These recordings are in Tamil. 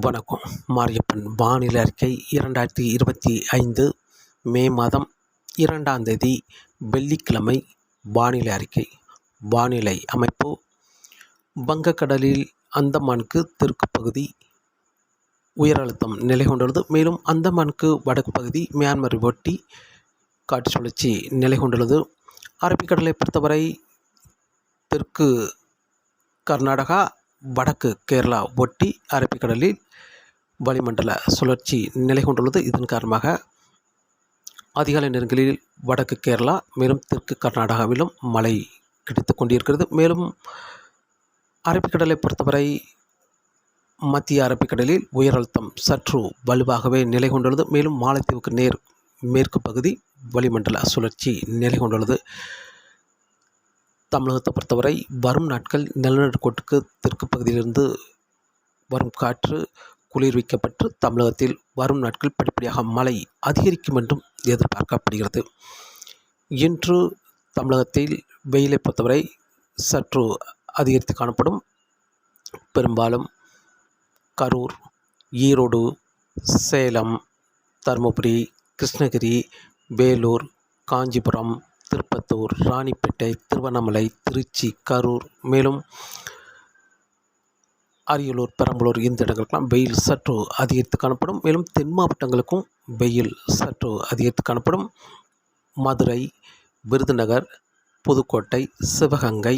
வணக்கம். மாரியப்பன் வானிலை அறிக்கை இரண்டாயிரத்தி இருபத்தி ஐந்து மே மாதம் இரண்டாம் தேதி வெள்ளிக்கிழமை வானிலை அறிக்கை. வானிலை அமைப்பு. வங்கக்கடலில் அந்தமானுக்கு தெற்கு பகுதி உயர் அழுத்தம் நிலை கொண்டுள்ளது. மேலும் அந்தமானுக்கு வடக்கு பகுதி மியான்மரை ஒட்டி காற்று சுழற்சி நிலை கொண்டுள்ளது. அரபிக்கடலை பொறுத்தவரை தெற்கு கர்நாடகா வடக்கு கேரளா ஒட்டி அரபிக்கடலில் வளிமண்டல சுழற்சி நிலை கொண்டுள்ளது. இதன் காரணமாக அதிகாலை நேரங்களில் வடக்கு கேரளா மேலும் தெற்கு கர்நாடகாவிலும் மழை கிடைத்து கொண்டிருக்கிறது. மேலும் அரபிக்கடலை பொறுத்தவரை மத்திய அரபிக்கடலில் உயர் அழுத்தம் சற்று வலுவாகவே நிலை கொண்டுள்ளது. மேலும் மாலத்தீவுக்கு நேர் மேற்கு பகுதி வளிமண்டல சுழற்சி நிலை கொண்டுள்ளது. தமிழகத்தை பொறுத்தவரை வரும் நாட்கள் நிலநடுக்கோட்டுக்கு தெற்கு பகுதியிலிருந்து வரும் காற்று குளிர்விக்கப்பட்டு தமிழகத்தில் வரும் நாட்கள் படிப்படியாக மழை அதிகரிக்கும் என்றும் எதிர்பார்க்கப்படுகிறது. இன்று தமிழகத்தில் வெயிலை பொறுத்தவரை சற்று அதிகரித்து காணப்படும். பெரும்பாலும் கரூர் ஈரோடு சேலம் தருமபுரி கிருஷ்ணகிரி வேலூர் காஞ்சிபுரம் திருப்பத்தூர் ராணிப்பேட்டை திருவண்ணாமலை திருச்சி கரூர் மேலும் அரியலூர் பெரம்பலூர் இந்த இடங்களுக்கெல்லாம் வெயில் சற்று அதிகரித்து காணப்படும். மேலும் தென் மாவட்டங்களுக்கும் வெயில் சற்று அதிகரித்து காணப்படும். மதுரை விருதுநகர் புதுக்கோட்டை சிவகங்கை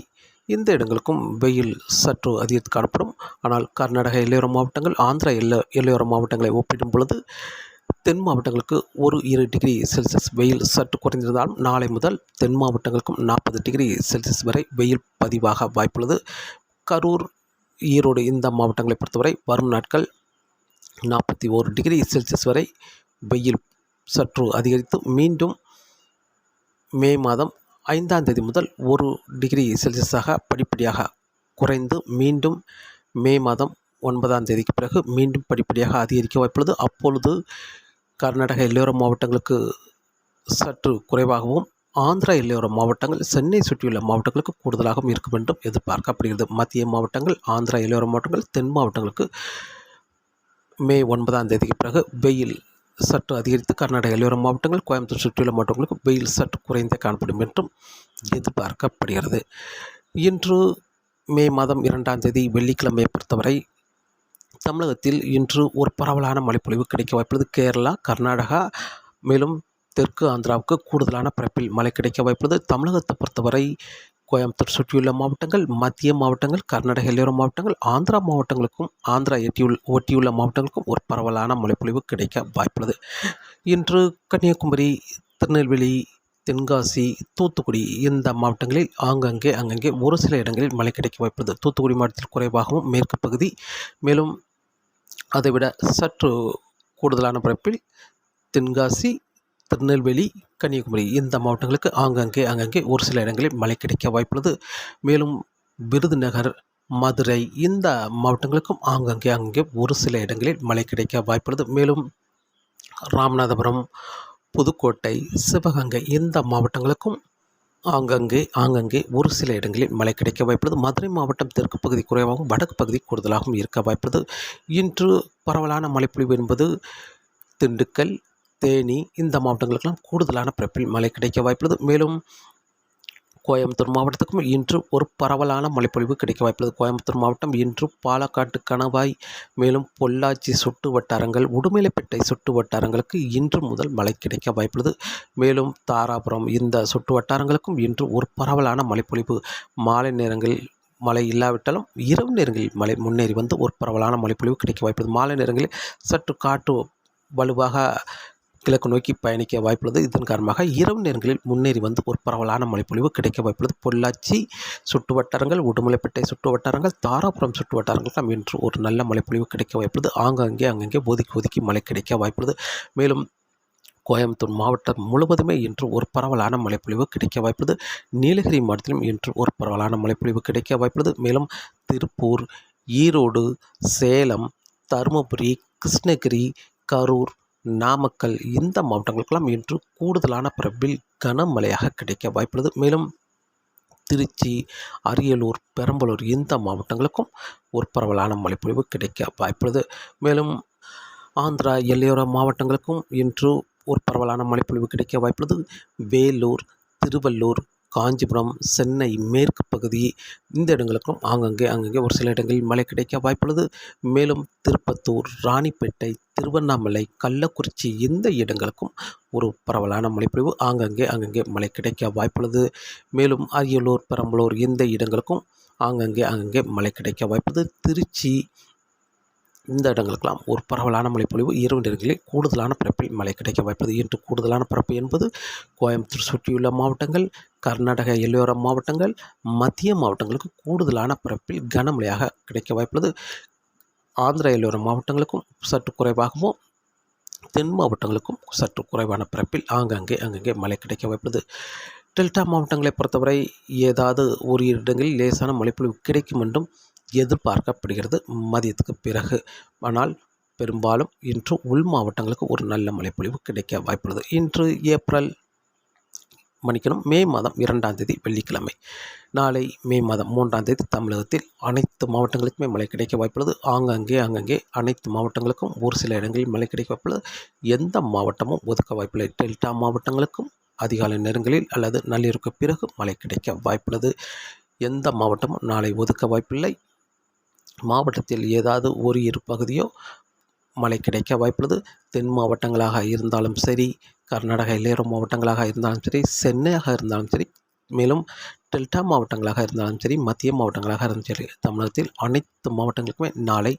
இந்த இடங்களுக்கும் வெயில் சற்று அதிகரித்து காணப்படும். ஆனால் கர்நாடக எல்லையோர மாவட்டங்கள் ஆந்திரா எல்லை எல்லையோர மாவட்டங்களை ஒப்பிடும் பொழுது தென் மாவட்டங்களுக்கு ஒரு இரு டிகிரி செல்சியஸ் வெயில் சற்று குறைந்திருந்தாலும் நாளை முதல் தென் மாவட்டங்களுக்கும் நாற்பது டிகிரி செல்சியஸ் வரை வெயில் பதிவாக வாய்ப்புள்ளது. கரூர் ஈரோடு இந்த மாவட்டங்களை பொறுத்தவரை வரும் நாட்கள் நாற்பத்தி ஓரு டிகிரி செல்சியஸ் வரை வெயில் சற்று அதிகரித்து மீண்டும் மே மாதம் ஐந்தாம் தேதி முதல் ஒரு டிகிரி செல்சியஸாக படிப்படியாக குறைந்து மீண்டும் மே மாதம் ஒன்பதாம் தேதிக்கு பிறகு மீண்டும் படிப்படியாக அதிகரிக்க வாய்ப்புள்ளது. அப்பொழுது கர்நாடக எல்லையோர மாவட்டங்களுக்கு சற்று குறைவாகவும் ஆந்திரா எல்லையோர மாவட்டங்கள் சென்னை சுற்றியுள்ள மாவட்டங்களுக்கு கூடுதலாகவும் இருக்கும் என்றும் எதிர்பார்க்கப்படுகிறது. மத்திய மாவட்டங்கள் ஆந்திரா எல்லையோர மாவட்டங்கள் தென் மாவட்டங்களுக்கு மே ஒன்பதாம் தேதிக்கு பிறகு வெயில் சற்று அதிகரித்து கர்நாடக எல்லையோர மாவட்டங்கள் கோயம்புத்தூர் சுற்றியுள்ள மாவட்டங்களுக்கு வெயில் சற்று குறைந்தே காணப்படும் என்றும் எதிர்பார்க்கப்படுகிறது. இன்று மே மாதம் இரண்டாம் தேதி வெள்ளிக்கிழமையை பொறுத்தவரை தமிழகத்தில் இன்று ஒரு பரவலான மழைப்பொழிவு கிடைக்க வாய்ப்புள்ளது. கேரளா கர்நாடகா மேலும் தெற்கு ஆந்திராவுக்கு கூடுதலான பரப்பில் மழை கிடைக்க வாய்ப்புள்ளது. தமிழகத்தை பொறுத்தவரை கோயம்புத்தூர் சுற்றியுள்ள மாவட்டங்கள் மத்திய மாவட்டங்கள் கர்நாடக எல்லையோர மாவட்டங்கள் ஆந்திரா மாவட்டங்களுக்கும் ஆந்திரா எட்டியுள் ஒட்டியுள்ள மாவட்டங்களுக்கும் ஒரு பரவலான மழைப்பொழிவு கிடைக்க வாய்ப்புள்ளது. இன்று கன்னியாகுமரி திருநெல்வேலி தென்காசி தூத்துக்குடி இந்த மாவட்டங்களில் ஆங்கங்கே அங்கங்கே ஒரு சில இடங்களில் மழை கிடைக்க வாய்ப்புள்ளது. தூத்துக்குடி மாவட்டத்தில் குறைவாகவும் மேற்கு பகுதி மேலும் அதைவிட சற்று கூடுதலான பரப்பில் தென்காசி திருநெல்வேலி கன்னியாகுமரி இந்த மாவட்டங்களுக்கு ஆங்காங்கே அங்கங்கே ஒரு சில இடங்களில் மழை கிடைக்க வாய்ப்புள்ளது. மேலும் விருதுநகர் மதுரை இந்த மாவட்டங்களுக்கும் ஆங்காங்கே அங்கே ஒரு சில இடங்களில் மழை கிடைக்க வாய்ப்புள்ளது. மேலும் ராமநாதபுரம் புதுக்கோட்டை சிவகங்கை இந்த மாவட்டங்களுக்கும் ஆங்கங்கே ஆங்கங்கே ஒரு சில இடங்களில் மழை கிடைக்க வாய்ப்புள்ளது. மதுரை மாவட்டம் தெற்கு பகுதி குறைவாகவும் வடக்கு பகுதி கூடுதலாகவும் இருக்க வாய்ப்புள்ளது. இன்று பரவலான மழைப்பொழிவு என்பது திண்டுக்கல் தேனி இந்த மாவட்டங்களுக்கெல்லாம் கூடுதலான பிறப்பில் மழை கிடைக்க வாய்ப்புள்ளது. மேலும் கோயம்புத்தூர் மாவட்டத்துக்கும் இன்று ஒரு பரவலான மழைப்பொழிவு கிடைக்க வாய்ப்புள்ளது. கோயம்புத்தூர் மாவட்டம் இன்று பாலக்காட்டு கணவாய் மேலும் பொள்ளாச்சி சுட்டு வட்டாரங்கள் உடுமலைப்பேட்டை சுட்டு வட்டாரங்களுக்கு இன்று முதல் மழை கிடைக்க வாய்ப்புள்ளது. மேலும் தாராபுரம் இந்த சுட்டு வட்டாரங்களுக்கும் இன்று ஒரு பரவலான மழைப்பொழிவு. மாலை நேரங்களில் மழை இல்லாவிட்டாலும் இரவு நேரங்களில் மழை முன்னேறி வந்து ஒரு பரவலான மழைப்பொழிவு கிடைக்க வாய்ப்புள்ளது. மாலை நேரங்களில் சற்று காற்று வலுவாக கிழக்கு நோக்கி பயணிக்க வாய்ப்புள்ளது. இதன் காரணமாக இரவு நேரங்களில் முன்னேறி வந்து ஒரு பரவலான மழைப்பொழிவு கிடைக்க வாய்ப்புள்ளது. பொள்ளாச்சி சுற்று வட்டாரங்கள் உடுமலைப்பேட்டை சுற்று வட்டாரங்கள் தாராபுரம் சுற்று வட்டாரங்கள் இன்று ஒரு நல்ல மழைப்பொழிவு கிடைக்க வாய்ப்புள்ளது. ஆங்காங்கே அங்கங்கே ஒதுக்கி ஒதுக்கி மழை கிடைக்க வாய்ப்புள்ளது. மேலும் கோயம்புத்தூர் மாவட்டம் முழுவதுமே இன்று ஒரு பரவலான மழைப்பொழிவு கிடைக்க வாய்ப்புள்ளது. நீலகிரி மாவட்டத்திலும் இன்று ஒரு பரவலான மழைப்பொழிவு கிடைக்க வாய்ப்புள்ளது. மேலும் திருப்பூர் ஈரோடு சேலம் தருமபுரி கிருஷ்ணகிரி கரூர் நாமக்கல் இந்த மாவட்டங்களுக்கெல்லாம் இன்று கூடுதலான பரப்பில் கனமழையாக கிடைக்க வாய்ப்புள்ளது. மேலும் திருச்சி அரியலூர் பெரம்பலூர் இந்த மாவட்டங்களுக்கும் ஒரு பரவலான மழைப்பொழிவு கிடைக்க வாய்ப்புள்ளது. மேலும் ஆந்திரா எல்லையோர மாவட்டங்களுக்கும் இன்று ஒரு பரவலான மழைப்பொழிவு கிடைக்க வாய்ப்புள்ளது. வேலூர் திருவள்ளூர் காஞ்சிபுரம் சென்னை மேற்கு பகுதி இந்த இடங்களுக்கும் ஆங்கங்கே அங்கங்கே ஒரு சில இடங்களில் மழை கிடைக்க வாய்ப்புள்ளது. மேலும் திருப்பத்தூர் ராணிப்பேட்டை திருவண்ணாமலை கள்ளக்குறிச்சி இந்த இடங்களுக்கும் ஒரு பரவலான மழைப்பொழிவு ஆங்கங்கே அங்கங்கே மழை கிடைக்க வாய்ப்புள்ளது. மேலும் அரியலூர் பெரம்பலூர் இந்த இடங்களுக்கும் ஆங்கங்கே அங்கங்கே மழை கிடைக்க வாய்ப்புள்ளது. திருச்சி இந்த இடங்களுக்கெல்லாம் ஒரு பரவலான மழைப்பொழிவு இரவு நேரங்களில் கூடுதலான பரப்பில் மழை கிடைக்க வாய்ப்பது இன்று கூடுதலான பரப்பு என்பது கோயம்புத்தூர் சுற்றியுள்ள மாவட்டங்கள் கர்நாடக எல்லையோர மாவட்டங்கள் மத்திய மாவட்டங்களுக்கு கூடுதலான பரப்பில் கனமழையாக கிடைக்க வாய்ப்புள்ளது. ஆந்திர எல்லையோர மாவட்டங்களுக்கும் சற்று குறைவாகவும் தென் மாவட்டங்களுக்கும் சற்று குறைவான பிறப்பில் ஆங்காங்கே அங்கங்கே மழை கிடைக்க வாய்ப்புள்ளது. டெல்டா மாவட்டங்களை பொறுத்தவரை ஏதாவது ஒரு இடங்களில் லேசான மழைப்பொழிவு கிடைக்கும் என்றும் எதிர்பார்க்கப்படுகிறது மதியத்துக்கு பிறகு. ஆனால் பெரும்பாலும் இன்று உள் மாவட்டங்களுக்கு ஒரு நல்ல மழைப்பொழிவு கிடைக்க வாய்ப்புள்ளது. இன்று ஏப்ரல் மன்னிக்கணும். மே மாதம் இரண்டாம் தேதி வெள்ளிக்கிழமை. நாளை மே மாதம் மூன்றாம் தேதி தமிழகத்தில் அனைத்து மாவட்டங்களுக்குமே மழை கிடைக்க வாய்ப்புள்ளது. ஆங்காங்கே அங்கங்கே அனைத்து மாவட்டங்களுக்கும் ஒரு சில இடங்களில் மழை கிடைக்க வாய்ப்புள்ளது. எந்த மாவட்டமும் ஒதுக்க வாய்ப்பில்லை. டெல்டா மாவட்டங்களுக்கும் அதிகாலை நேரங்களில் அல்லது நள்ளிரவுக்கு பிறகு மழை கிடைக்க வாய்ப்புள்ளது. எந்த மாவட்டமும் நாளை ஒதுக்க வாய்ப்பில்லை. மாவட்டத்தில் ஏதாவது ஒரு இரு பகுதியோ மழை கிடைக்க வாய்ப்புள்ளது. தென் மாவட்டங்களாக இருந்தாலும் சரி கர்நாடக எல்லையோர மாவட்டங்களாக இருந்தாலும் சரி சென்னையாக இருந்தாலும் சரி மேலும் டெல்டா மாவட்டங்களாக இருந்தாலும் சரி மத்திய மாவட்டங்களாக இருந்தாலும் சரி தமிழகத்தில் அனைத்து மாவட்டங்களுக்குமே நாளை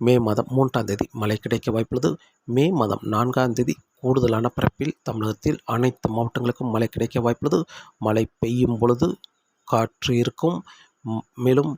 மே மாதம் மூன்றாம் தேதி மழை கிடைக்க வாய்ப்புள்ளது. மே மாதம் நான்காம் தேதி கூடுதலான பரப்பில் தமிழகத்தில் அனைத்து மாவட்டங்களுக்கும் மழை கிடைக்க வாய்ப்புள்ளது. மழை பெய்யும் பொழுது காற்று இருக்கும் மேலும்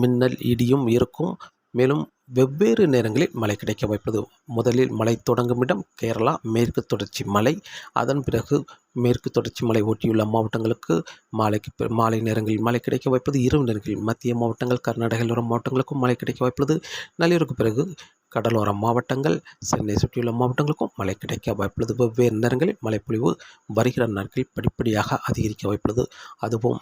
மின்னல் இடியும் இருக்கும் மேலும் வெவ்வேறு நேரங்களில் மழை கிடைக்க வாய்ப்பது. முதலில் மழை தொடங்கும் இடம் கேரளா மேற்கு தொடர்ச்சி மலை. அதன் பிறகு மேற்கு தொடர்ச்சி மலை ஒட்டியுள்ள மாவட்டங்களுக்கு மாலைக்கு மாலை நேரங்களில் மழை கிடைக்க வாய்ப்பது. இரவு நேரங்களில் மத்திய மாவட்டங்கள் கர்நாடக மாவட்டங்களுக்கும் மழை கிடைக்க வாய்ப்புள்ளது நள்ளிரவுக்கு பிறகு கடலோர மாவட்டங்கள் சென்னை சுற்றியுள்ள மாவட்டங்களுக்கும் மழை கிடைக்க வாய்ப்புள்ளது வெவ்வேறு நேரங்களில் மழைப்பொழிவு வருகிற நாட்களில் படிப்படியாக அதிகரிக்க வாய்ப்புள்ளது அதுவும்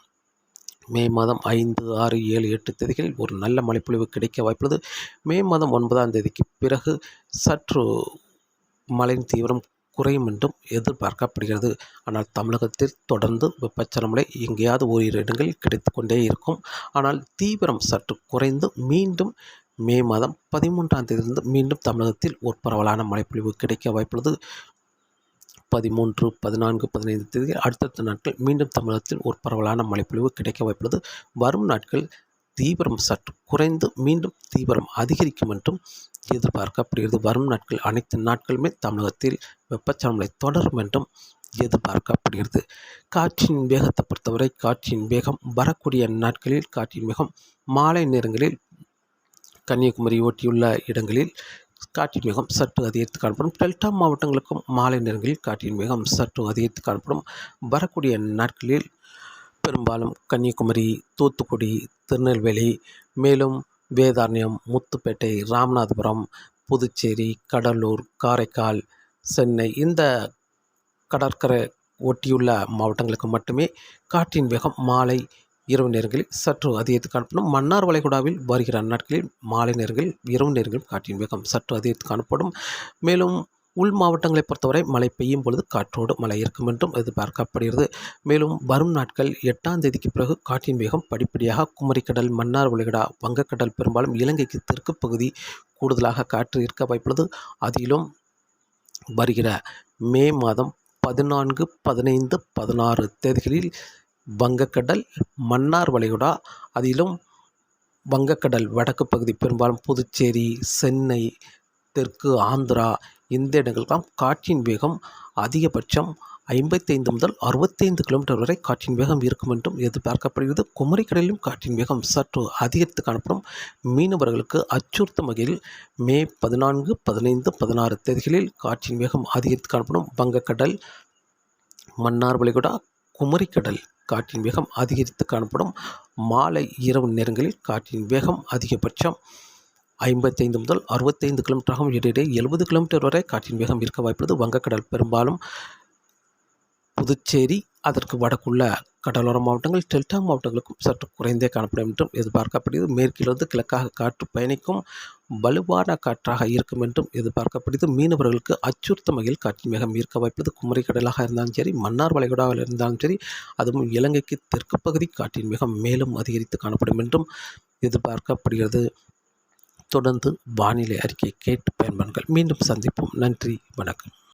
மே மாதம் ஐந்து ஆறு ஏழு எட்டு தேதிகளில் ஒரு நல்ல மழைப்பொழிவு கிடைக்க வாய்ப்புள்ளது. மே மாதம் ஒன்பதாம் தேதிக்கு பிறகு சற்று மழையின் தீவிரம் குறையும் என்றும் எதிர்பார்க்கப்படுகிறது. ஆனால் தமிழகத்தில் தொடர்ந்து வெப்பச்சலமழை எங்கேயாவது ஓரிரு இடங்களில் கிடைத்து கொண்டே இருக்கும். ஆனால் தீவிரம் சற்று குறைந்து மீண்டும் மே மாதம் பதிமூன்றாம் தேதியிலிருந்து மீண்டும் தமிழகத்தில் ஒரு பரவலான மழைப்பொழிவு கிடைக்க வாய்ப்புள்ளது. பதிமூன்று பதினான்கு பதினைந்து தேதி அடுத்தடுத்த நாட்கள் மீண்டும் தமிழகத்தில் ஒரு பரவலான மழைப்பொழிவு கிடைக்க வாய்ப்புள்ளது. வரும் நாட்கள் தீவிரம் சற்று குறைந்து மீண்டும் தீவிரம் அதிகரிக்கும் என்றும் எதிர்பார்க்கப்படுகிறது. வரும் நாட்கள் அனைத்து நாட்களுமே தமிழகத்தில் வெப்பச்சலமலை தொடரும் என்றும் எதிர்பார்க்கப்படுகிறது. காற்றின் வேகத்தை பொறுத்தவரை காற்றின் வேகம் வரக்கூடிய நாட்களில் காற்றின் வேகம் மாலை நேரங்களில் கன்னியாகுமரி ஒட்டியுள்ள இடங்களில் காற்றின் வேகம் சற்று அதிகரித்து காணப்படும். டெல்டா மாவட்டங்களுக்கும் மாலை நேரங்களில் காற்றின் வேகம் சற்று அதிகரித்து காணப்படும். வரக்கூடிய நாட்களில் பெரும்பாலும் கன்னியாகுமரி தூத்துக்குடி திருநெல்வேலி மேலும் வேதாரண்யம் முத்துப்பேட்டை ராமநாதபுரம் புதுச்சேரி கடலூர் காரைக்கால் சென்னை இந்த கடற்கரை ஒட்டியுள்ள மாவட்டங்களுக்கு மட்டுமே காற்றின் வேகம் மாலை இரவு நேரங்களில் சற்று அதிகரித்து காணப்படும் மன்னார் வளைகுடாவில் வருகிற நாட்களில் மாலை நேரங்களில் இரவு நேரங்களில் காற்றின் வேகம் சற்று அதிகரித்து காணப்படும். மேலும் உள் மாவட்டங்களை பொறுத்தவரை மழை பெய்யும் பொழுது காற்றோடு மழை இருக்கும் என்றும் எதிர்பார்க்கப்படுகிறது. மேலும் வரும் நாட்கள் எட்டாம் தேதிக்கு பிறகு காற்றின் வேகம் படிப்படியாக குமரிக்கடல் மன்னார் வளைகுடா வங்கக்கடல் பெரும்பாலும் இலங்கைக்கு தெற்கு பகுதி கூடுதலாக காற்று இருக்க வாய்ப்புள்ளது. அதிலும் வருகிற மே மாதம் பதினான்கு பதினைந்து பதினாறு தேதிகளில் வங்கக்கடல் மன்னார் வளைகுடா அதிலும் வங்கக்கடல் வடக்கு பகுதி பெரும்பாலும் புதுச்சேரி சென்னை தெற்கு ஆந்திரா இந்த இடங்களுக்கெல்லாம் காற்றின் வேகம் அதிகபட்சம் ஐம்பத்தைந்து முதல் அறுபத்தைந்து கிலோமீட்டர் வரை காற்றின் வேகம் இருக்கும் என்றும் எதிர்பார்க்கப்படுகிறது. குமரிக்கடலிலும் காற்றின் வேகம் சற்று அதிகரித்து காணப்படும். மீனவர்களுக்கு அச்சுறுத்தும் வகையில் மே பதினான்கு பதினைந்து பதினாறு தேதிகளில் காற்றின் வேகம் அதிகரித்து காணப்படும். வங்கக்கடல் மன்னார் வளைகுடா குமரிக்கடல். காற்றின் வேகம் அதிகரித்து காணப்படும். மாலை இரவு நேரங்களில் காற்றின் வேகம் அதிகபட்சம் ஐம்பத்தைந்து முதல் அறுபத்தைந்து கிலோமீட்டராகவும் இடையிடையே எழுபது கிலோமீட்டர் வரை காற்றின் வேகம் இருக்க வாய்ப்புள்ளது. வங்கக்கடல் பெரும்பாலும் புதுச்சேரி அதற்கு வடக்குள்ள கடலோர மாவட்டங்கள் டெல்டா மாவட்டங்களுக்கும் சற்று குறைந்தே காணப்படும் என்றும் எதிர்பார்க்கப்படுகிறது. மேற்கிலிருந்து கிழக்காக காற்று பயணிக்கும் வலுவான காற்றாக இருக்கும் என்றும் எதிர்பார்க்கப்படுகிறது. மீனவர்களுக்கு அச்சுறுத்தும் வகையில் காற்றின் மேகம் ஈர்க்க வாய்ப்பது குமரி கடலாக இருந்தாலும் சரி மன்னார் வளைகுடாவில் இருந்தாலும் சரி அதுவும் இலங்கைக்கு தெற்கு பகுதி காற்றின் மேகம் மேலும் அதிகரித்து காணப்படும் என்றும் எதிர்பார்க்கப்படுகிறது. தொடர்ந்து வானிலை அறிக்கையை கேட்டு பயன்பெறுங்கள். மீண்டும் சந்திப்போம். நன்றி. வணக்கம்.